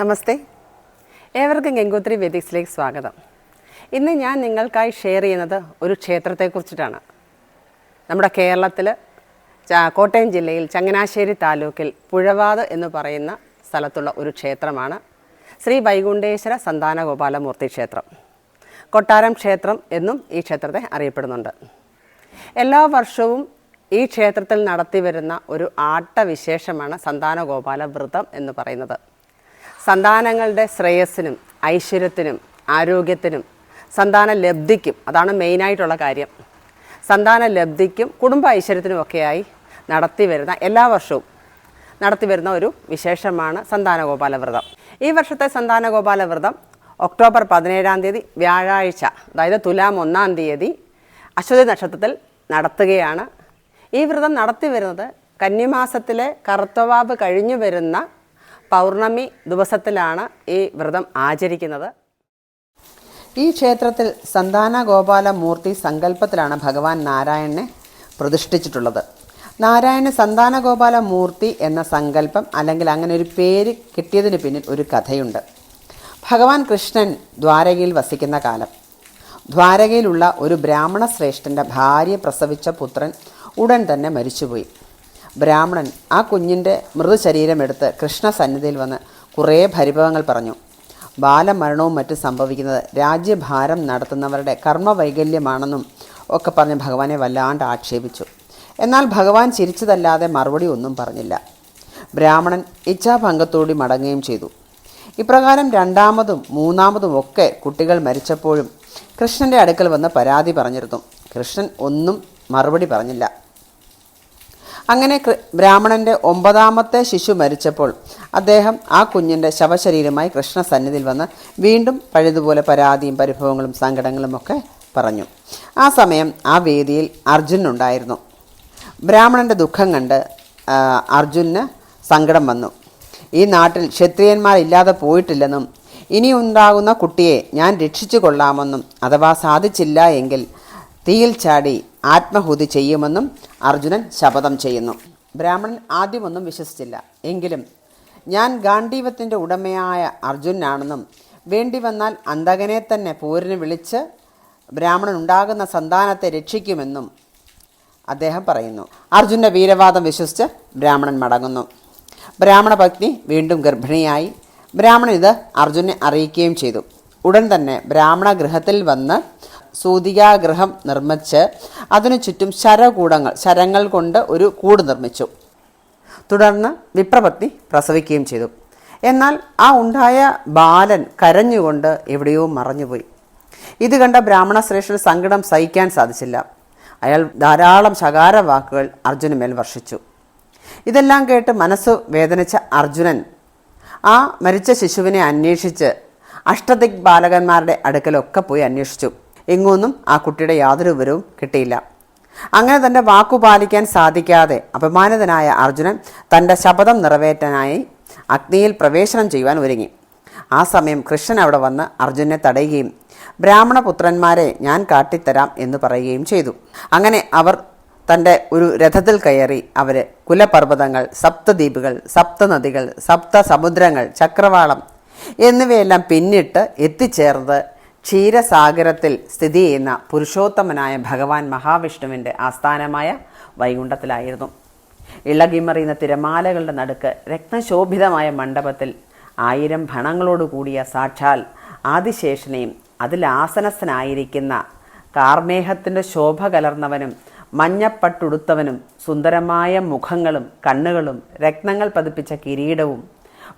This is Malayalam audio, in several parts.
നമസ്തേ. ഏവർക്കും ഗംഗോത്രി വേദിക്സിലേക്ക് സ്വാഗതം. ഇന്ന് ഞാൻ നിങ്ങൾക്കായി ഷെയർ ചെയ്യുന്നത് ഒരു ക്ഷേത്രത്തെക്കുറിച്ചിട്ടാണ്. നമ്മുടെ കേരളത്തിൽ കോട്ടയം ജില്ലയിൽ ചങ്ങനാശ്ശേരി താലൂക്കിൽ പുഴവാത് എന്ന് പറയുന്ന സ്ഥലത്തുള്ള ഒരു ക്ഷേത്രമാണ് ശ്രീ വൈകുണ്ഠേശ്വര സന്താന ഗോപാലമൂർത്തി ക്ഷേത്രം. കൊട്ടാരം ക്ഷേത്രം എന്നും ഈ ക്ഷേത്രത്തെ അറിയപ്പെടുന്നുണ്ട്. എല്ലാ വർഷവും ഈ ക്ഷേത്രത്തിൽ നടത്തിവരുന്ന ഒരു ആട്ടവിശേഷമാണ് സന്താന ഗോപാല വ്രതം എന്ന് പറയുന്നത്. സന്താനങ്ങളുടെ ശ്രേയസ്സിനും ഐശ്വര്യത്തിനും ആരോഗ്യത്തിനും സന്താന ലബ്ധിക്കും അതാണ് മെയിനായിട്ടുള്ള കാര്യം. സന്താന ലബ്ധിക്കും കുടുംബ ഐശ്വര്യത്തിനും ഒക്കെയായി നടത്തി വരുന്ന എല്ലാ വർഷവും നടത്തി വരുന്ന ഒരു വിശേഷമാണ് സന്താനഗോപാല വ്രതം ഈ വർഷത്തെ സന്താനഗോപാല വ്രതം ഒക്ടോബർ പതിനേഴാം തീയതി വ്യാഴാഴ്ച അതായത് തുലാം ഒന്നാം തീയതി അശ്വതി നക്ഷത്രത്തിൽ നടത്തുകയാണ്. ഈ വ്രതം നടത്തി വരുന്നത് കന്നിമാസത്തിലെ കറുത്തവാവ് കഴിഞ്ഞു വരുന്ന പൗർണമി ദിവസത്തിലാണ് ഈ വ്രതം ആചരിക്കുന്നത്. ഈ ക്ഷേത്രത്തിൽ സന്താന ഗോപാല മൂർത്തി സങ്കല്പത്തിലാണ് ഭഗവാൻ നാരായണനെ പ്രതിഷ്ഠിച്ചിട്ടുള്ളത്. നാരായണ സന്താന ഗോപാല മൂർത്തി എന്ന സങ്കല്പം അല്ലെങ്കിൽ അങ്ങനെ ഒരു പേര് കിട്ടിയതിന് പിന്നിൽ ഒരു കഥയുണ്ട്. ഭഗവാൻ കൃഷ്ണൻ ദ്വാരകയിൽ വസിക്കുന്ന കാലം. ദ്വാരകയിലുള്ള ഒരു ബ്രാഹ്മണ ശ്രേഷ്ഠന്റെ ഭാര്യ പ്രസവിച്ച പുത്രൻ ഉടൻ തന്നെ മരിച്ചുപോയി. ബ്രാഹ്മണൻ ആ കുഞ്ഞിന്റെ മൃതശരീരമെടുത്ത് കൃഷ്ണ സന്നിധിയിൽ വന്ന് കുറേ ഭരിഭവങ്ങൾ പറഞ്ഞു. ബാലമരണവും മറ്റും സംഭവിക്കുന്നത് രാജ്യഭാരം നടത്തുന്നവരുടെ കർമ്മവൈകല്യമാണെന്നും ഒക്കെ പറഞ്ഞ് ഭഗവാനെ വല്ലാണ്ട് ആക്ഷേപിച്ചു. എന്നാൽ ഭഗവാൻ ചിരിച്ചതല്ലാതെ മറുപടി ഒന്നും പറഞ്ഞില്ല. ബ്രാഹ്മണൻ ഇച്ഛാഭംഗത്തോടി മടങ്ങുകയും ചെയ്തു. ഇപ്രകാരം രണ്ടാമതും മൂന്നാമതും ഒക്കെ കുട്ടികൾ മരിച്ചപ്പോഴും കൃഷ്ണന്റെ അടുക്കൽ വന്ന് പരാതി പറഞ്ഞിരുന്നു. കൃഷ്ണൻ ഒന്നും മറുപടി പറഞ്ഞില്ല. അങ്ങനെ ബ്രാഹ്മണന്റെ ഒമ്പതാമത്തെ ശിശു മരിച്ചപ്പോൾ അദ്ദേഹം ആ കുഞ്ഞിന്റെ ശവശരീരമായി കൃഷ്ണ സന്നിധിയിൽ വന്ന് വീണ്ടും പഴുതുപോലെ പരാതിയും പരിഭവങ്ങളും സങ്കടങ്ങളും ഒക്കെ പറഞ്ഞു. ആ സമയം ആ വേദിയിൽ അർജുനുണ്ടായിരുന്നു ബ്രാഹ്മണന്റെ ദുഃഖം കണ്ട് അർജുനന് അർജുന് സങ്കടം വന്നു. ഈ നാട്ടിൽ ക്ഷത്രിയന്മാരില്ലാതെ പോയിട്ടില്ലെന്നും ഇനി ഉണ്ടാകുന്ന കുട്ടിയെ ഞാൻ രക്ഷിച്ചു കൊള്ളാമെന്നും അഥവാ സാധിച്ചില്ല എങ്കിൽ തീയിൽ ചാടി ആത്മഹൂതി ചെയ്യുമെന്നും അർജുനൻ ശപഥം ചെയ്യുന്നു. ബ്രാഹ്മണൻ ആദ്യമൊന്നും വിശ്വസിച്ചില്ല. എങ്കിലും ഞാൻ ഗാന്ധീവത്തിന്റെ ഉടമയായ അർജുനാണെന്നും വേണ്ടി വന്നാൽ അന്തകനെ തന്നെ പോരിന് വിളിച്ച് ബ്രാഹ്മണൻ ഉണ്ടാകുന്ന സന്താനത്തെ രക്ഷിക്കുമെന്നും അദ്ദേഹം പറയുന്നു. അർജുന്റെ വീരവാദം വിശ്വസിച്ച് ബ്രാഹ്മണൻ മടങ്ങുന്നു. ബ്രാഹ്മണ പത്നി വീണ്ടും ഗർഭിണിയായി. ബ്രാഹ്മണൻ ഇത് അർജുനെ അറിയിക്കുകയും ചെയ്തു. ഉടൻ തന്നെ ബ്രാഹ്മണ ഗൃഹത്തിൽ വന്ന് സൂതികാഗൃഹം നിർമ്മിച്ച് അതിനു ചുറ്റും ശരകൂടങ്ങൾ ശരങ്ങൾ കൊണ്ട് ഒരു കൂട് നിർമ്മിച്ചു. തുടർന്ന് വിപ്രപത്നി പ്രസവിക്കുകയും ചെയ്തു. എന്നാൽ ആ ഉണ്ടായ ബാലൻ കരഞ്ഞുകൊണ്ട് എവിടെയോ മറഞ്ഞുപോയി. ഇത് കണ്ട ബ്രാഹ്മണ ശ്രേഷ്ഠന് സങ്കടം സഹിക്കാൻ സാധിച്ചില്ല. അയാൾ ധാരാളം ശകാര വാക്കുകൾ അർജുന് മേൽ വർഷിച്ചു. ഇതെല്ലാം കേട്ട് മനസ്സ് വേദനിച്ച അർജുനൻ ആ മരിച്ച ശിശുവിനെ അന്വേഷിച്ച് അഷ്ടദിക് ബാലകന്മാരുടെ അടുക്കലൊക്കെ പോയി അന്വേഷിച്ചു. എങ്ങൊന്നും ആ കുട്ടിയുടെ യാതൊരു വിവരവും കിട്ടിയില്ല. അങ്ങനെ തന്റെ വാക്കു പാലിക്കാൻ സാധിക്കാതെ അപമാനിതനായ അർജുനൻ തന്റെ ശപഥം നിറവേറ്റാനായി അഗ്നിയിൽ പ്രവേശനം ചെയ്യുവാൻ ഒരുങ്ങി. ആ സമയം കൃഷ്ണൻ അവിടെ വന്ന് അർജുനെ തടയുകയും ബ്രാഹ്മണപുത്രന്മാരെ ഞാൻ കാട്ടിത്തരാം എന്ന് പറയുകയും ചെയ്തു. അങ്ങനെ അവർ തന്റെ ഒരു രഥത്തിൽ കയറി അവർ കുലപർവതങ്ങൾ സപ്തദ്വീപുകൾ സപ്തനദികൾ സപ്ത സമുദ്രങ്ങൾ ചക്രവാളം എന്നിവയെല്ലാം പിന്നിട്ട് എത്തിച്ചേർന്നത് ക്ഷീരസാഗരത്തിൽ സ്ഥിതി ചെയ്യുന്ന പുരുഷോത്തമനായ ഭഗവാൻ മഹാവിഷ്ണുവിന്റെ ആസ്ഥാനമായ വൈകുണ്ഠത്തിലായിരുന്നു. ഇളകിമറിയുന്ന തിരമാലകളുടെ നടുക്ക് രത്നശോഭിതമായ മണ്ഡപത്തിൽ ആയിരം ഭണങ്ങളോട് കൂടിയ സാക്ഷാൽ ആദിശേഷനെയും അതിൽ ആസനസ്ഥനായിരിക്കുന്ന കാർമേഹത്തിന്റെ ശോഭ കലർന്നവനും മഞ്ഞപ്പട്ടുടുത്തവനും സുന്ദരമായ മുഖങ്ങളും കണ്ണുകളും രക്തങ്ങൾ പതിപ്പിച്ച കിരീടവും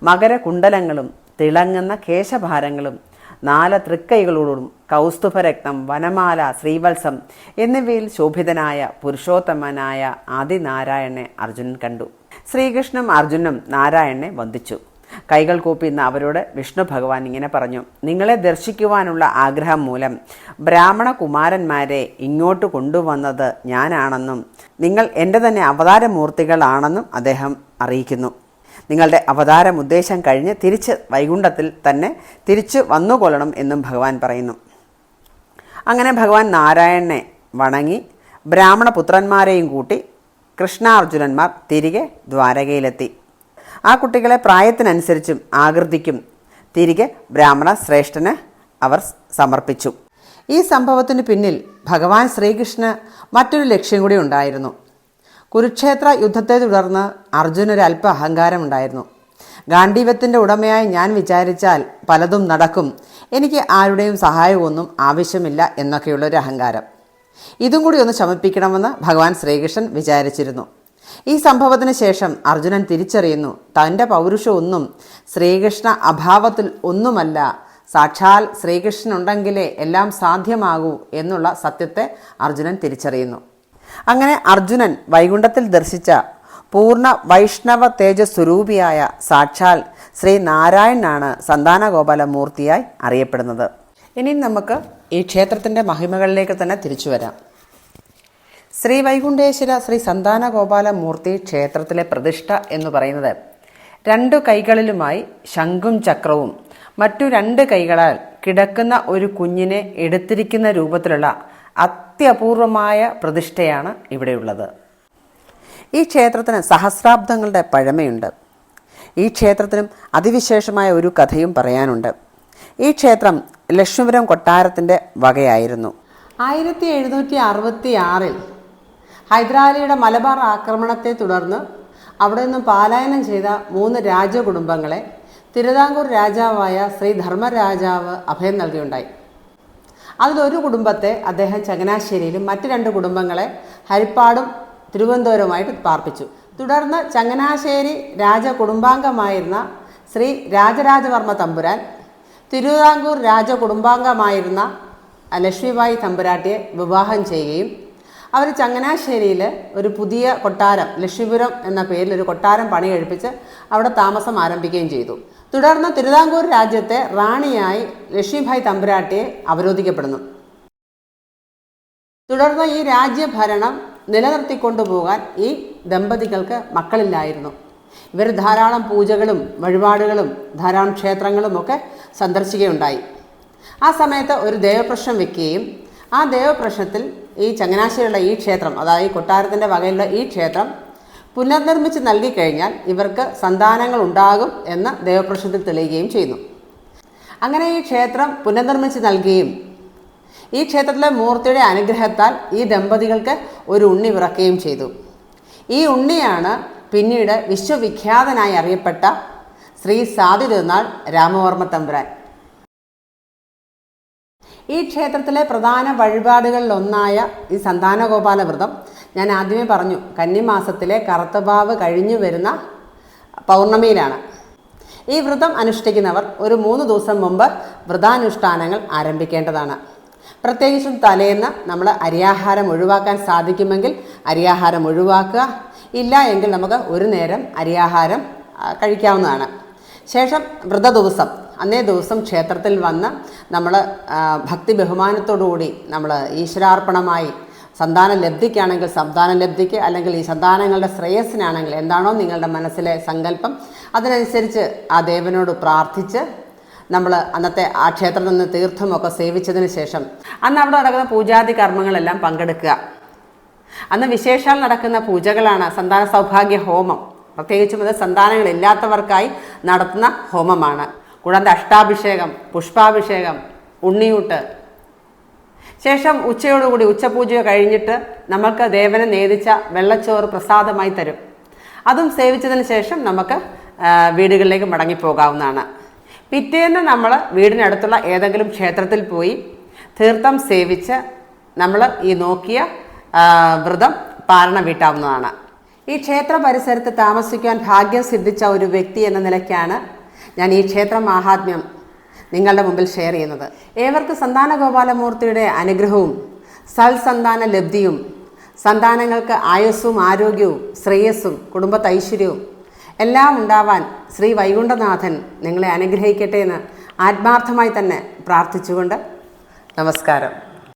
മകരകുണ്ടലങ്ങളും തിളങ്ങുന്ന കേശഭാരങ്ങളും നാല് തൃക്കൈകളോടും കൗസ്തുഭരക്തം വനമാല ശ്രീവത്സം എന്നിവയിൽ ശോഭിതനായ പുരുഷോത്തമനായ ആദിനാരായണനെ അർജുനൻ കണ്ടു. ശ്രീകൃഷ്ണൻ അർജുനും നാരായണനെ വന്ദിച്ചു. കൈകൾ കൂപ്പിന്ന് അവരോട് വിഷ്ണു ഭഗവാൻ ഇങ്ങനെ പറഞ്ഞു നിങ്ങളെ ദർശിക്കുവാനുള്ള ആഗ്രഹം മൂലം ബ്രാഹ്മണ കുമാരന്മാരെ ഇങ്ങോട്ട് കൊണ്ടുവന്നത് ഞാനാണെന്നും നിങ്ങൾ എന്റെ തന്നെ അവതാരമൂർത്തികളാണെന്നും അദ്ദേഹം അറിയിക്കുന്നു. നിങ്ങളുടെ അവതാരം ഉദ്ദേശം കഴിഞ്ഞ് തിരിച്ച് വൈകുണ്ഠത്തിൽ തന്നെ തിരിച്ചു വന്നുകൊള്ളണം എന്നും ഭഗവാൻ പറയുന്നു. അങ്ങനെ ഭഗവാൻ നാരായണനെ വണങ്ങി ബ്രാഹ്മണ പുത്രന്മാരെയും കൂട്ടി കൃഷ്ണാർജുനന്മാർ തിരികെ ദ്വാരകയിലെത്തി. ആ കുട്ടികളെ പ്രായത്തിനനുസരിച്ചും ആകൃതിക്കും തിരികെ ബ്രാഹ്മണ ശ്രേഷ്ഠന് അവർ സമർപ്പിച്ചു. ഈ സംഭവത്തിന് പിന്നിൽ ഭഗവാൻ ശ്രീകൃഷ്ണ മറ്റൊരു ലക്ഷ്യം കൂടി ഉണ്ടായിരുന്നു. കുരുക്ഷേത്ര യുദ്ധത്തെ തുടർന്ന് അർജുനൊരല്പ അഹങ്കാരമുണ്ടായിരുന്നു. ഗാന്ധീവത്തിന്റെ ഉടമയായി ഞാൻ വിചാരിച്ചാൽ പലതും നടക്കും. എനിക്ക് ആരുടെയും സഹായമൊന്നും ആവശ്യമില്ല എന്നൊക്കെയുള്ളൊരു അഹങ്കാരം. ഇതും കൂടി ഒന്ന് ശമിപ്പിക്കണമെന്ന് ഭഗവാൻ ശ്രീകൃഷ്ണൻ വിചാരിച്ചിരുന്നു. ഈ സംഭവത്തിന് ശേഷം അർജുനൻ തിരിച്ചറിയുന്നു തന്റെ പൗരുഷമൊന്നും ശ്രീകൃഷ്ണ അഭാവത്തിൽ ഒന്നുമല്ല. സാക്ഷാൽ ശ്രീകൃഷ്ണൻ ഉണ്ടെങ്കിലേ എല്ലാം സാധ്യമാകൂ എന്നുള്ള സത്യത്തെ അർജുനൻ തിരിച്ചറിയുന്നു. അങ്ങനെ അർജുനൻ വൈകുണ്ഠത്തിൽ ദർശിച്ച പൂർണ വൈഷ്ണവ തേജ സ്വരൂപിയായ സാക്ഷാൽ ശ്രീ നാരായണനാണ് സന്താനഗോപാല മൂർത്തിയായി അറിയപ്പെടുന്നത്. ഇനി നമുക്ക് ഈ ക്ഷേത്രത്തിന്റെ മഹിമകളിലേക്ക് തന്നെ തിരിച്ചു വരാം. ശ്രീ വൈകുണ്ഠേശ്വര ശ്രീ സന്താനഗോപാല മൂർത്തി ക്ഷേത്രത്തിലെ പ്രതിഷ്ഠ എന്ന് പറയുന്നത് രണ്ടു കൈകളിലുമായി ശംഖും ചക്രവും മറ്റു രണ്ട് കൈകളാൽ കിടക്കുന്ന ഒരു കുഞ്ഞിനെ എടുത്തിരിക്കുന്ന രൂപത്തിലുള്ള അത്യപൂർവമായ പ്രതിഷ്ഠയാണ് ഇവിടെയുള്ളത്. ഈ ക്ഷേത്രത്തിന് സഹസ്രാബ്ദങ്ങളുടെ പഴമയുണ്ട്. ഈ ക്ഷേത്രത്തിനും അതിവിശേഷമായ ഒരു കഥയും പറയാനുണ്ട്. ഈ ക്ഷേത്രം ലക്ഷ്മിപുരം കൊട്ടാരത്തിന്റെ വകയായിരുന്നു. ആയിരത്തി എഴുന്നൂറ്റി അറുപത്തി ആറിൽ ഹൈദരാലിയുടെ മലബാർ ആക്രമണത്തെ തുടർന്ന് അവിടെ നിന്ന് പാലായനം ചെയ്ത മൂന്ന് രാജകുടുംബങ്ങളെ തിരുവിതാംകൂർ രാജാവായ ശ്രീ ധർമ്മരാജാവ് അഭയം നൽകിയുണ്ടായി. അതിലൊരു കുടുംബത്തെ അദ്ദേഹം ചങ്ങനാശ്ശേരിയിലും മറ്റ് രണ്ട് കുടുംബങ്ങളെ ഹരിപ്പാടും തിരുവനന്തപുരവുമായിട്ട് പാർപ്പിച്ചു. തുടർന്ന് ചങ്ങനാശ്ശേരി രാജകുടുംബാംഗമായിരുന്ന ശ്രീ രാജരാജവർമ്മ തമ്പുരാൻ തിരുവിതാംകൂർ രാജകുടുംബാംഗമായിരുന്ന ലക്ഷ്മിബായി തമ്പുരാട്ടിയെ വിവാഹം ചെയ്യുകയും അവർ ചങ്ങനാശ്ശേരിയിൽ ഒരു പുതിയ കൊട്ടാരം ലക്ഷ്മിപുരം എന്ന പേരിൽ ഒരു കൊട്ടാരം പണി കഴിപ്പിച്ച് അവിടെ താമസം ആരംഭിക്കുകയും ചെയ്തു. തുടർന്ന് തിരുവിതാംകൂർ രാജ്യത്തെ റാണിയായി ലക്ഷ്മിഭായ് തമ്പുരാട്ടിയെ അവരോധിക്കപ്പെടുന്നു. തുടർന്ന് ഈ രാജ്യഭരണം നിലനിർത്തിക്കൊണ്ടുപോകാൻ ഈ ദമ്പതികൾക്ക് മക്കളില്ലായിരുന്നു. ഇവർ ധാരാളം പൂജകളും വഴിപാടുകളും ധാരാളം ക്ഷേത്രങ്ങളും ഒക്കെ സന്ദർശിക്കുകയുണ്ടായി. ആ സമയത്ത് ഒരു ദേവപ്രശ്നം വെക്കുകയും ആ ദേവപ്രശ്നത്തിൽ ഈ ചങ്ങനാശ്ശേരിയുള്ള ഈ ക്ഷേത്രം അതായത് ഈ കൊട്ടാരത്തിന്റെ വകയിലുള്ള ഈ ക്ഷേത്രം പുനർനിർമ്മിച്ച് നൽകിക്കഴിഞ്ഞാൽ ഇവർക്ക് സന്താനങ്ങൾ ഉണ്ടാകും എന്ന് ദേവപ്രശ്നത്തിൽ തെളിയുകയും ചെയ്യുന്നു. അങ്ങനെ ഈ ക്ഷേത്രം പുനർനിർമ്മിച്ച് നൽകുകയും ഈ ക്ഷേത്രത്തിലെ മൂർത്തിയുടെ അനുഗ്രഹത്താൽ ഈ ദമ്പതികൾക്ക് ഒരു ഉണ്ണി പിറക്കുകയും ചെയ്തു. ഈ ഉണ്ണിയാണ് പിന്നീട് വിശ്വവിഖ്യാതനായി അറിയപ്പെട്ട ശ്രീ സാധു തിരുനാൾ രാമവർമ്മ തമ്പുരാൻ. ഈ ക്ഷേത്രത്തിലെ പ്രധാന വഴിപാടുകളിലൊന്നായ ഈ സന്താനഗോപാല വ്രതം ഞാൻ ആദ്യമേ പറഞ്ഞു കന്നിമാസത്തിലെ കറുത്തഭാവ് കഴിഞ്ഞു വരുന്ന പൗർണമിയിലാണ്. ഈ വ്രതം അനുഷ്ഠിക്കുന്നവർ ഒരു മൂന്ന് ദിവസം മുമ്പ് വ്രതാനുഷ്ഠാനങ്ങൾ ആരംഭിക്കേണ്ടതാണ്. പ്രത്യേകിച്ചും തലേന്ന് നമ്മൾ അരിയാഹാരം ഒഴിവാക്കാൻ സാധിക്കുമെങ്കിൽ അരിയാഹാരം ഒഴിവാക്കുക ഇല്ല എങ്കിൽ നമുക്ക് ഒരു നേരം അരിയാഹാരം കഴിക്കാവുന്നതാണ്. ശേഷം വ്രത ദിവസം അന്നേ ദിവസം ക്ഷേത്രത്തിൽ വന്ന് നമ്മൾ ഭക്തി ബഹുമാനത്തോടുകൂടി നമ്മൾ ഈശ്വരാർപ്പണമായി സന്താന ലബ്ധിക്കാണെങ്കിൽ സന്താന ലബ്ധിക്ക് അല്ലെങ്കിൽ ഈ സന്താനങ്ങളുടെ ശ്രേയസ്സിനാണെങ്കിൽ എന്താണോ നിങ്ങളുടെ മനസ്സിലെ സങ്കല്പം അതിനനുസരിച്ച് ആ ദേവനോട് പ്രാർത്ഥിച്ച് നമ്മൾ അന്നത്തെ ആ ക്ഷേത്രത്തിൽ നിന്ന് തീർത്ഥമൊക്കെ സേവിച്ചതിന് ശേഷം അന്ന് അവിടെ നടക്കുന്ന പൂജാതി കർമ്മങ്ങളെല്ലാം പങ്കെടുക്കുക. അന്ന് വിശേഷാൽ നടക്കുന്ന പൂജകളാണ് സന്താന സൗഭാഗ്യ ഹോമം. പ്രത്യേകിച്ചും അത് സന്താനങ്ങളില്ലാത്തവർക്കായി നടത്തുന്ന ഹോമമാണ്. കൂടാതെ അഷ്ടാഭിഷേകം പുഷ്പാഭിഷേകം ഉണ്ണിയൂട്ട്. ശേഷം ഉച്ചയോടുകൂടി ഉച്ചപൂജ കഴിഞ്ഞിട്ട് നമുക്ക് ദേവനെ നേദിച്ച വെള്ളച്ചോറ് പ്രസാദമായി തരും. അതും സേവിച്ചതിന് ശേഷം നമുക്ക് വീടുകളിലേക്ക് മടങ്ങിപ്പോകാവുന്നതാണ്. പിറ്റേന്ന് നമ്മൾ വീടിനടുത്തുള്ള ഏതെങ്കിലും ക്ഷേത്രത്തിൽ പോയി തീർത്ഥം സേവിച്ച് നമ്മൾ ഈ നോക്കിയ വ്രതം പാരണ വീട്ടാവുന്നതാണ്. ഈ ക്ഷേത്ര പരിസരത്ത് താമസിക്കാൻ ഭാഗ്യം സിദ്ധിച്ച ഒരു വ്യക്തി എന്ന നിലയ്ക്കാണ് ഞാൻ ഈ ക്ഷേത്ര മാഹാത്മ്യം നിങ്ങളുടെ മുമ്പിൽ ഷെയർ ചെയ്യുന്നത്. ഏവർക്ക് സന്താന ഗോപാലമൂർത്തിയുടെ അനുഗ്രഹവും സൽസന്താന ലബ്ധിയും സന്താനങ്ങൾക്ക് ആയുസ്സും ആരോഗ്യവും ശ്രേയസ്സും കുടുംബത്തൈശ്വര്യവും എല്ലാം ഉണ്ടാവാൻ ശ്രീ വൈകുണ്ഠനാഥൻ നിങ്ങളെ അനുഗ്രഹിക്കട്ടെ എന്ന് ആത്മാർത്ഥമായി തന്നെ പ്രാർത്ഥിച്ചുകൊണ്ട് നമസ്കാരം.